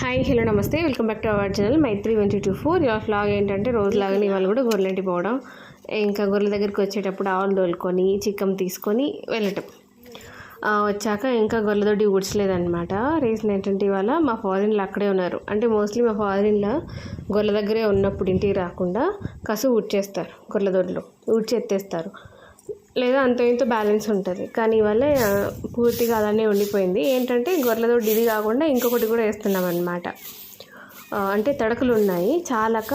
Hi hello నమస్తే. Welcome back to our channel Maitri one two four. ఇవాళ vlog ఏంటంటే రోజులాగానే ఇవాళ కూడా గొర్రెంటి పోవడం. ఇంకా గొర్రెల దగ్గరికి వచ్చేటప్పుడు ఆవులు తోలుకొని చిక్కం తీసుకొని వెళ్ళటం. వచ్చాక ఇంకా గొల్లదొడ్డి ఊడ్చలేదనమాట రీజన్ ఏంటంటే ఇవాళ మా ఫారిన్లో అక్కడే ఉన్నారు. అంటే మోస్ట్లీ మా ఫారిన్లో గొర్రెల దగ్గరే ఉన్నప్పుడు ఇంటికి రాకుండా కసు ఊడ్చేస్తారు గొర్రెల దొడ్లు. ఊడ్చి ఎత్తేస్తారు. లేదా అంత ఇంత బ్యాలెన్స్ ఉంటుంది. కానీ ఇవాళ పూర్తిగా అలానే ఉండిపోయింది. ఏంటంటే గొర్రెలతో ఇది కాకుండా ఇంకొకటి కూడా వేస్తున్నాం అనమాట అంటే తడకలు ఉన్నాయి చాలక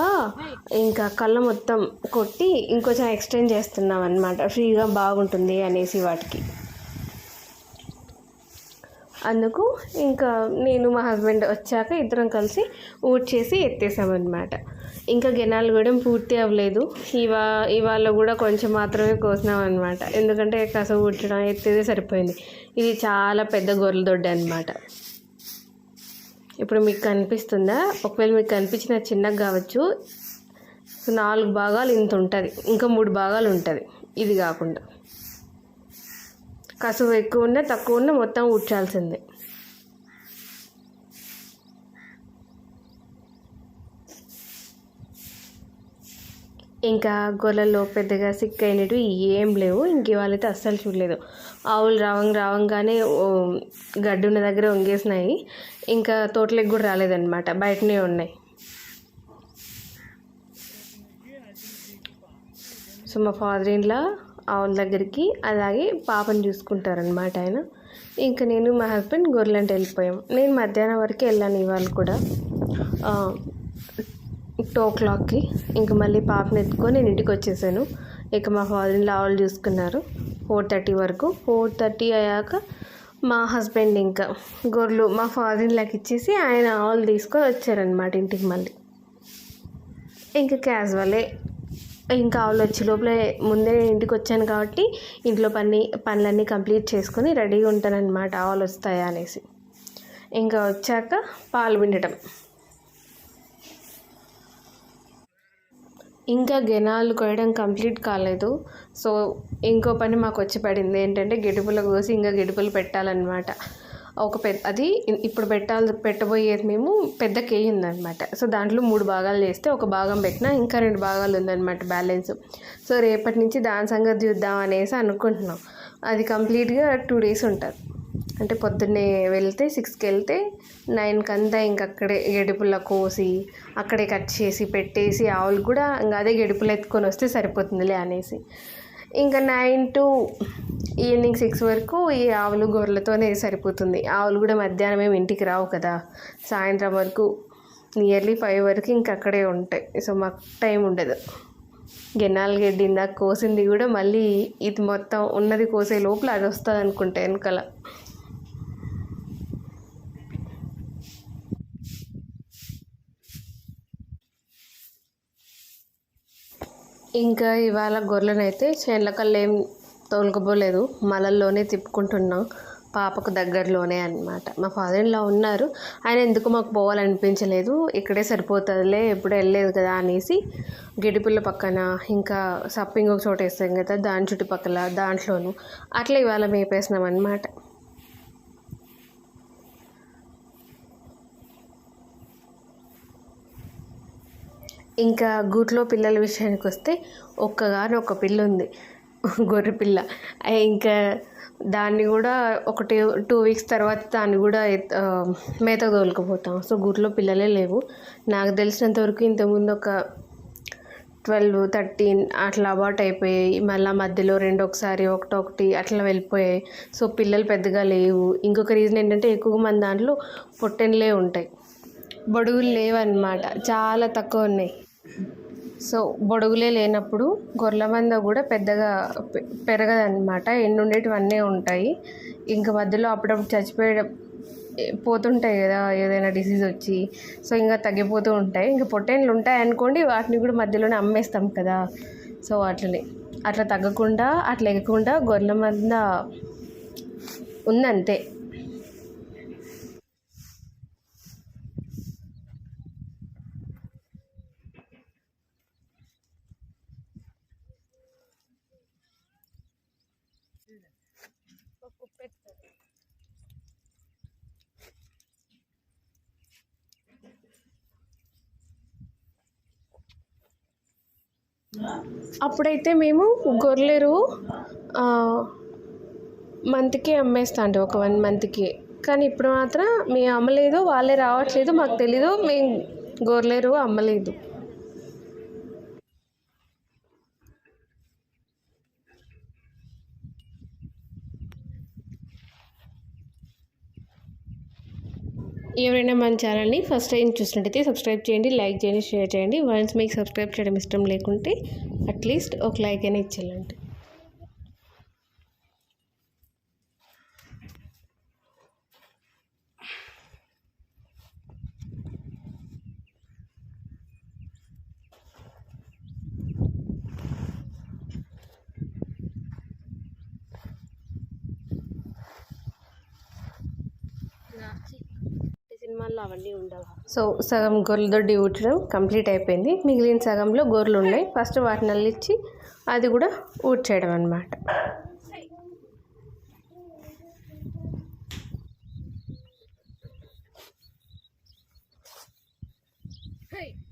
ఇంకా కళ్ళ మొత్తం కొట్టి ఇంకొంచెం ఎక్స్టెండ్ చేస్తున్నాం అనమాట ఫ్రీగా బాగుంటుంది అనేసి వాటికి. అందుకు ఇంకా నేను మా హస్బెండ్ వచ్చాక ఇద్దరం కలిసి ఊడ్చేసి ఎత్తేసామన్నమాట. ఇంకా గెనాలు కూడా పూర్తి అవ్వలేదు. ఇవా ఇవాళ కూడా కొంచెం మాత్రమే కోసినాం అనమాట ఎందుకంటే కస పుట్టడం ఎత్తేదే సరిపోయింది. ఇది చాలా పెద్ద గొర్రెల దొడ్డ అనమాట ఇప్పుడు మీకు కనిపిస్తుందా? ఒకవేళ మీకు కనిపించిన చిన్నగా కావచ్చు. నాలుగు భాగాలు ఇంత ఉంటుంది. ఇంకా మూడు భాగాలు ఉంటుంది. ఇది కాకుండా. కసువు ఎక్కువ ఉన్నా తక్కువ ఉన్నా మొత్తం ఉడ్చాల్సిందే. ఇంకా గొర్రెల్లో పెద్దగా సిక్ అయినట్టు ఏం లేవు. ఇంక ఇవాళైతే అస్సలు చూడలేదు. ఆవులు రావంగా రావంగానే ఓ గడ్డి ఉన్న దగ్గర వంగేసినాయి. ఇంకా తోటలోకి కూడా రాలేదన్నమాట. బయటనే ఉన్నాయి. సో మా ఫాదర్ ఇంట్లో ఆవుల దగ్గరికి అలాగే పాపని చూసుకుంటారనమాట ఆయన. ఇంకా నేను మా హస్బెండ్ గొర్రెలంటే వెళ్ళిపోయాం. నేను మధ్యాహ్నం వరకు వెళ్ళాను ఇవాళ కూడా. టూ ఓ క్లాక్కి ఇంక మళ్ళీ పాపని ఎత్తుకొని నేను ఇంటికి వచ్చేసాను. ఇక మా ఫాదర్ ఇన్లా ఆవులు చూసుకున్నారు. ఫోర్ థర్టీ వరకు. ఫోర్ థర్టీ అయ్యాక మా హస్బెండ్ ఇంకా గొర్రెలు మా ఫాదర్ ఇన్లాకి ఇచ్చేసి ఆయన ఆవులు తీసుకొని వచ్చారనమాట ఇంటికి మళ్ళీ. ఇంకా క్యాజువలే ఇంకా ఆవులు వచ్చే లోపల ముందే నేను ఇంటికి వచ్చాను కాబట్టి ఇంట్లో పని పనులన్నీ కంప్లీట్ చేసుకొని రెడీగా ఉంటానన్నమాట. ఆవులు వస్తాయా అనేసి. ఇంకా వచ్చాక పాలు పిండటం. ఇంకా గెనాలు కోయడం కంప్లీట్ కాలేదు. సో ఇంకో పని మాకు వచ్చి పడింది. ఏంటంటే గిడుపులు కోసి ఇంకా గిడుపులు పెట్టాలన్నమాట. ఒక పెద్ద అది ఇప్పుడు పెట్టాలి పెట్టబోయేది మేము పెద్ద కేయి ఉందన్నమాట. సో దాంట్లో మూడు భాగాలు చేస్తే ఒక భాగం పెట్టినా ఇంకా రెండు భాగాలు ఉందన్నమాట బ్యాలెన్స్. సో రేపటి నుంచి దాని సంగతి చూద్దాం అనేసి అనుకుంటున్నాం. అది కంప్లీట్గా టూ డేస్ ఉంటుంది. అంటే పొద్దున్నే వెళ్తే సిక్స్కి వెళ్తే నైన్కి అంతా ఇంక అక్కడే గెడుపుల కోసి అక్కడే కట్ చేసి పెట్టేసి ఆవులు కూడా ఇంకా అదే గెడుపులు ఎత్తుకొని వస్తే సరిపోతుందిలే అనేసి. ఇంకా నైన్ టు ఈవినింగ్ సిక్స్ వరకు ఈ ఆవులు గొర్రెలతోనే సరిపోతుంది. ఆవులు కూడా మధ్యాహ్నం ఏమి ఇంటికి రావు కదా. సాయంత్రం వరకు నియర్లీ ఫైవ్ వరకు ఇంక అక్కడే ఉంటాయి. సో మాకు టైం ఉండదు. గెన్నాలు గడ్డి ఇందాక కోసింది కూడా మళ్ళీ ఇది మొత్తం ఉన్నది కోసే లోపల అది వస్తుంది అనుకుంటే వెనకాల. ఇంకా ఇవాళ గొర్రెలనైతే చేన్లకల్లా ఏం తోలుకపోలేదు మలల్లోనే తిప్పుకుంటున్నాం. పాపకు దగ్గరలోనే అన్నమాట. మా ఫాదర్ ఇలా ఉన్నారు. ఆయన ఎందుకు మాకు పోవాలనిపించలేదు. ఇక్కడే సరిపోతుందిలే ఎప్పుడు వెళ్ళలేదు కదా అనేసి గిడిపిల్ల పక్కన ఇంకా సప్పింగ్ ఒక చోట వేస్తాం కదా దాని చుట్టుపక్కల దాంట్లోనూ. అట్లా ఇవాళ మేపేసినాం అనమాట ఇంకా గూట్లో పిల్లల విషయానికి వస్తే ఒక్కగాని ఒక పిల్ల ఉంది గొర్రె పిల్ల. ఇంకా దాన్ని కూడా ఒకటి టూ వీక్స్ తర్వాత దాన్ని కూడా మేత తోలుకుపోతాం. సో గూట్లో పిల్లలే లేవు. నాకు తెలిసినంతవరకు ఇంతకుముందు ఒక ట్వెల్వ్ థర్టీన్ అట్లా అబార్ట్ అయిపోయాయి. మళ్ళీ మధ్యలో రెండు ఒకసారి ఒకటి ఒకటి అట్లా వెళ్ళిపోయాయి. సో పిల్లలు పెద్దగా లేవు. ఇంకొక రీజన్ ఏంటంటే ఎక్కువ మంది దాంట్లో పొట్టెన్లే ఉంటాయి. బొడుగులు లేవన్నమాట. చాలా తక్కువ ఉన్నాయి. సో బొడుగులే లేనప్పుడు గొర్రెల మంద కూడా పెద్దగా పె- పెరగదన్నమాట. ఎండుండేటివన్నీ ఉంటాయి. ఇంకా మధ్యలో అప్పుడప్పుడు చచ్చిపోయడం పోతుంటాయి కదా ఏదైనా డిసీజ్ వచ్చి. సో ఇంకా తగ్గిపోతూ ఉంటాయి. ఇంకా పొట్టేళ్ళు ఉంటాయి అనుకోండి వాటిని కూడా మధ్యలోనే అమ్మేస్తాం కదా. సో అట్లనే. అట్లా తగ్గకుండా అట్లా ఎగకుండా గొర్రెల మంద ఉందంతే. అప్పుడైతే మేము గొర్రెలు మంత్కి అమ్మేస్తా అండి ఒక వన్ మంత్కి. కానీ ఇప్పుడు మాత్రం మేము అమ్మలేదు వాళ్ళే రావట్లేదు మాకు తెలీదు మేము గొర్రెలు అమ్మలేదు. ఎవరైనా మన ఛానల్ని ఫస్ట్ టైం చూసినట్టయితే సబ్స్క్రైబ్ చేయండి లైక్ చేయండి షేర్ చేయండి. వన్స్ మీకు సబ్స్క్రైబ్ చేయడం ఇష్టం లేకుంటే అట్లీస్ట్ ఒక లైక్ అయినా ఇచ్చేయాలంటే సినిమాల్లో అవన్నీ ఉండవు. సో సగం గొర్రెల దొడ్డి ఊడ్చడం కంప్లీట్ అయిపోయింది. మిగిలిన సగంలో గొర్రెలు ఉన్నాయి. ఫస్ట్ వాటిని అల్లిచ్చి అది కూడా ఊడ్చేయడం అనమాట పిల్ల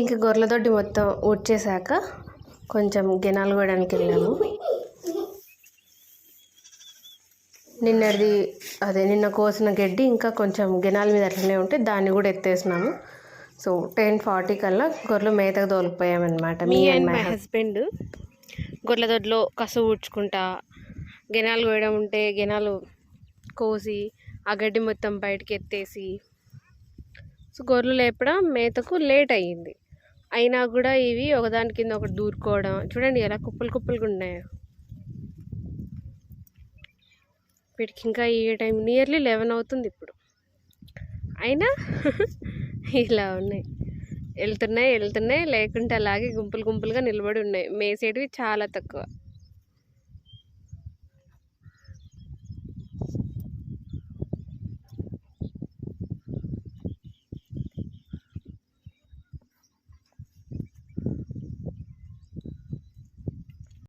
ఇంకా గొర్రెలతోటి మొత్తం ఊడ్చేసాక కొంచెం గినాలు కోయడానికి వెళ్ళాము. నిన్నది అదే నిన్న కోసిన గడ్డి ఇంకా కొంచెం గినాల మీద అట్లనే ఉంటే దాన్ని కూడా ఎత్తేసినాము. సో టెన్ ఫార్టీ కల్లా గొర్రెలు మేతకు తోలిపోయామన్నమాట మీ అండ్ మై హస్బెండ్ గొర్రెల దొడ్లో కసు ఊడ్చుకుంటా గినాలు కోయడం ఉంటే గినాలు కోసి ఆ గడ్డి మొత్తం బయటకి ఎత్తేసి సో గొర్రెలు లేపడం మేతకు లేట్ అయ్యింది. అయినా కూడా ఇవి ఒకదాని కింద ఒకటి దూరుకోవడం. చూడండి ఎలా కుప్పలు కుప్పలుగా ఉన్నాయో. వీటికి ఇంకా ఏ టైం నియర్లీ లెవెన్ అవుతుంది ఇప్పుడు. అయినా ఇలా ఉన్నాయి. వెళ్తున్నాయి వెళ్తున్నాయి లేకుంటే అలాగే గుంపులు గుంపులుగా నిలబడి ఉన్నాయి. మేసేటివి చాలా తక్కువ.